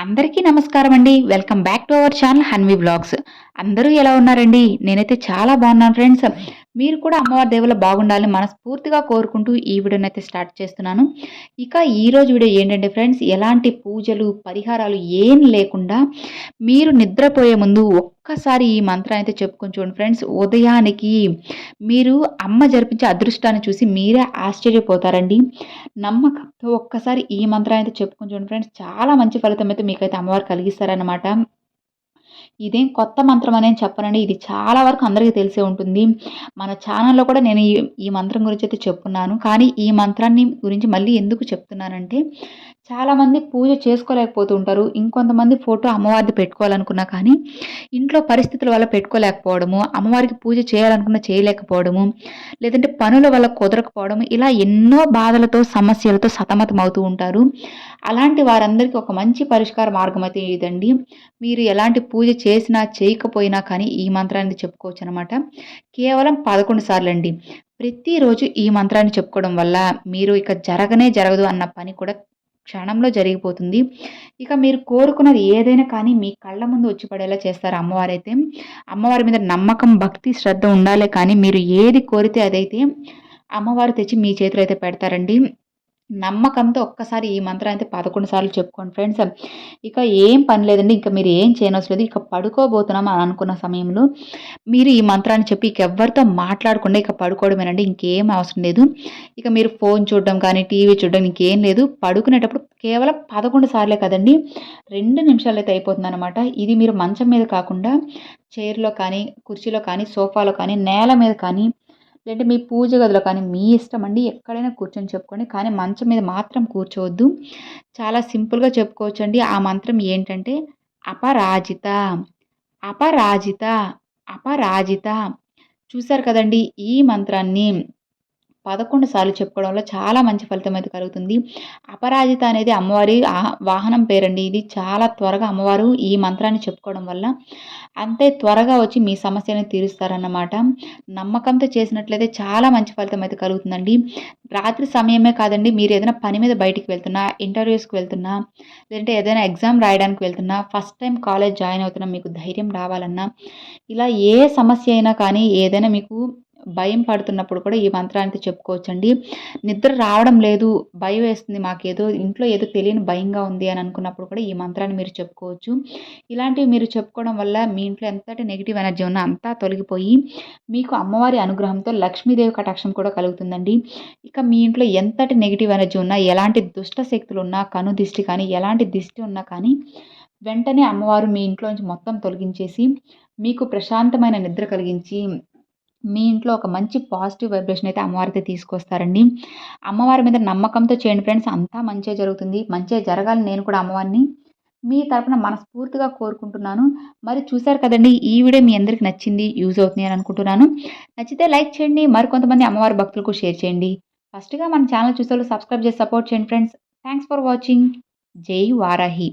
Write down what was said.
అందరికీ నమస్కారం అండి. Welcome back to our channel Hanvi vlogs అందరూ ఎలా ఉన్నారండి? నేనైతే చాలా బాగున్నాను ఫ్రెండ్స్ మీరు కూడా అమ్మవారి దేవుల బాగుండాలని మనస్ఫూర్తిగా కోరుకుంటూ ఈ వీడియోని అయితే స్టార్ట్ చేస్తున్నాను. ఇక ఈరోజు వీడియో ఏంటంటే ఫ్రెండ్స్ ఎలాంటి పూజలు పరిహారాలు ఏం లేకుండా మీరు నిద్రపోయే ముందు ఒక్కసారి ఈ మంత్రాన్ని అయితే చెప్పుకొని చూడండి ఫ్రెండ్స్. ఉదయానికి మీరు అమ్మ జరిపించే అదృష్టాన్ని చూసి మీరే ఆశ్చర్యపోతారండి. నమ్మకంతో ఒక్కసారి ఈ మంత్రాన్ని అయితే చెప్పుకొని చూడండి ఫ్రెండ్స్. చాలా మంచి ఫలితం అయితే మీకైతే అమ్మవారు కలిగిస్తారనమాట ఇదేం కొత్త మంత్రం అనేది చెప్పనండి. ఇది చాలా వరకు అందరికీ తెలిసే ఉంటుంది. మన ఛానల్లో కూడా నేను ఈ ఈ మంత్రం గురించి అయితే చెప్పున్నాను. కానీ ఈ మంత్రాన్ని గురించి మళ్ళీ ఎందుకు చెప్తున్నానంటే చాలామంది పూజ చేసుకోలేకపోతుంటారు. ఇంకొంతమంది ఫోటో అమ్మవారిది పెట్టుకోవాలనుకున్నా కానీ ఇంట్లో పరిస్థితుల వల్ల పెట్టుకోలేకపోవడము అమ్మవారికి పూజ చేయాలనుకున్న చేయలేకపోవడము లేదంటే పనుల వల్ల కుదరకపోవడం ఇలా ఎన్నో బాధలతో సమస్యలతో సతమతం అవుతూ ఉంటారు. అలాంటి వారందరికీ ఒక మంచి పరిష్కార మార్గం అయితే ఇదండి. మీరు ఎలాంటి పూజ చేసినా చేయకపోయినా కానీ ఈ మంత్రాన్ని చెప్పుకోవచ్చు అనమాట కేవలం పదకొండు సార్లు అండి. ప్రతిరోజు ఈ మంత్రాన్ని చెప్పుకోవడం వల్ల మీరు ఇక జరగనే జరగదు అన్న పని కూడా క్షణంలో జరిగిపోతుంది. ఇక మీరు కోరుకున్నది ఏదైనా కానీ మీ కళ్ళ ముందు వచ్చి పడేలా చేస్తారు అమ్మవారైతే. అమ్మవారి మీద నమ్మకం భక్తి శ్రద్ధ ఉండాలి కానీ మీరు ఏది కోరితే అదైతే అమ్మవారు తెచ్చి మీ చేతిలో అయితే పెడతారండి. నమ్మకంతో ఒక్కసారి ఈ మంత్రం అయితే పదకొండు సార్లు చెప్పుకోండి ఫ్రెండ్స్. ఇక ఏం పని లేదండి ఇంకా మీరు ఏం చేయనవసరం లేదు. ఇక పడుకోబోతున్నాం అని అనుకున్న సమయంలో మీరు ఈ మంత్రాన్ని చెప్పి ఇక ఎవరితో మాట్లాడకుండా ఇక పడుకోవడమేనండి ఇంకేం అవసరం లేదు. ఇక మీరు ఫోన్ చూడడం కానీ టీవీ చూడడం ఇంకేం లేదు. పడుకునేటప్పుడు కేవలం పదకొండు సార్లే కదండి రెండు నిమిషాలు అయితే అయిపోతుంది అనమాట ఇది మీరు మంచం మీద కాకుండా చైర్లో కానీ కుర్చీలో కానీ సోఫాలో కానీ నేల మీద కానీ లేదంటే మీ పూజ గదిలో కానీ మీ ఇష్టం అండి ఎక్కడైనా కూర్చొని చెప్పుకోండి. కానీ మంచం మీద మాత్రం కూర్చోవద్దు. చాలా సింపుల్గా చెప్పుకోవచ్చు అండి ఆ మంత్రం ఏంటంటే అపరాజిత అపరాజిత అపరాజిత. చూసారు కదండి ఈ మంత్రాన్ని. పదకొండు సార్లు చెప్పుకోవడం వల్ల చాలా మంచి ఫలితం అయితే కలుగుతుంది. అపరాజిత అనేది అమ్మవారి వాహనం పేరండి. ఇది చాలా త్వరగా అమ్మవారు ఈ మంత్రాన్ని చెప్పుకోవడం వల్ల అంతే త్వరగా వచ్చి మీ సమస్యని తీరుస్తారన్నమాట. నమ్మకంతో చేసినట్లయితే చాలా మంచి ఫలితం అయితే కలుగుతుందండి. రాత్రి సమయమే కాదండి మీరు ఏదైనా పని మీద బయటికి వెళ్తున్నా ఇంటర్వ్యూస్కి వెళ్తున్నా లేదంటే ఏదైనా ఎగ్జామ్ రాయడానికి వెళ్తున్నా ఫస్ట్ టైం కాలేజ్ జాయిన్ అవుతున్నా మీకు ధైర్యం రావాలన్నా ఇలా ఏ సమస్య అయినా కానీ ఏదైనా మీకు భయం పడుతున్నప్పుడు కూడా ఈ మంత్రాన్ని చెప్పుకోవచ్చండి. నిద్ర రావడం లేదు భయం వేస్తుంది మాకేదో ఇంట్లో ఏదో తెలియని భయంగా ఉంది అని అనుకున్నప్పుడు కూడా ఈ మంత్రాన్ని మీరు చెప్పుకోవచ్చు. ఇలాంటివి మీరు చెప్పుకోవడం వల్ల మీ ఇంట్లో ఎంతటి నెగిటివ్ ఎనర్జీ ఉన్నా అంతా తొలగిపోయి మీకు అమ్మవారి అనుగ్రహంతో లక్ష్మీదేవి కటాక్షం కూడా కలుగుతుందండి. ఇక మీ ఇంట్లో ఎంతటి నెగిటివ్ ఎనర్జీ ఉన్నా ఎలాంటి దుష్ట శక్తులు ఉన్నా కను దిష్టి కానీ ఎలాంటి దిష్టి ఉన్నా కానీ వెంటనే అమ్మవారు మీ ఇంట్లోంచి మొత్తం తొలగించేసి మీకు ప్రశాంతమైన నిద్ర కలిగించి మీ ఇంట్లో ఒక మంచి పాజిటివ్ వైబ్రేషన్ అయితే అమ్మవారితో తీసుకొస్తారండి. అమ్మవారి మీద నమ్మకంతో చేయండి ఫ్రెండ్స్. అంతా మంచిగా జరుగుతుంది. మంచిగా జరగాలి. నేను కూడా అమ్మవారిని మీ తరపున మనస్ఫూర్తిగా కోరుకుంటున్నాను. మరి చూశారు కదండి ఈ వీడియో మీ అందరికి నచ్చింది యూజ్ అవుతుంది అని అనుకుంటున్నాను. నచ్చితే లైక్ చేయండి. మరికొంతమంది అమ్మవారి భక్తులకు షేర్ చేయండి. ఫస్ట్గా మన ఛానల్ చూసే సబ్స్క్రైబ్ చేసి సపోర్ట్ చేయండి ఫ్రెండ్స్. Thanks for watching. జై వారాహి.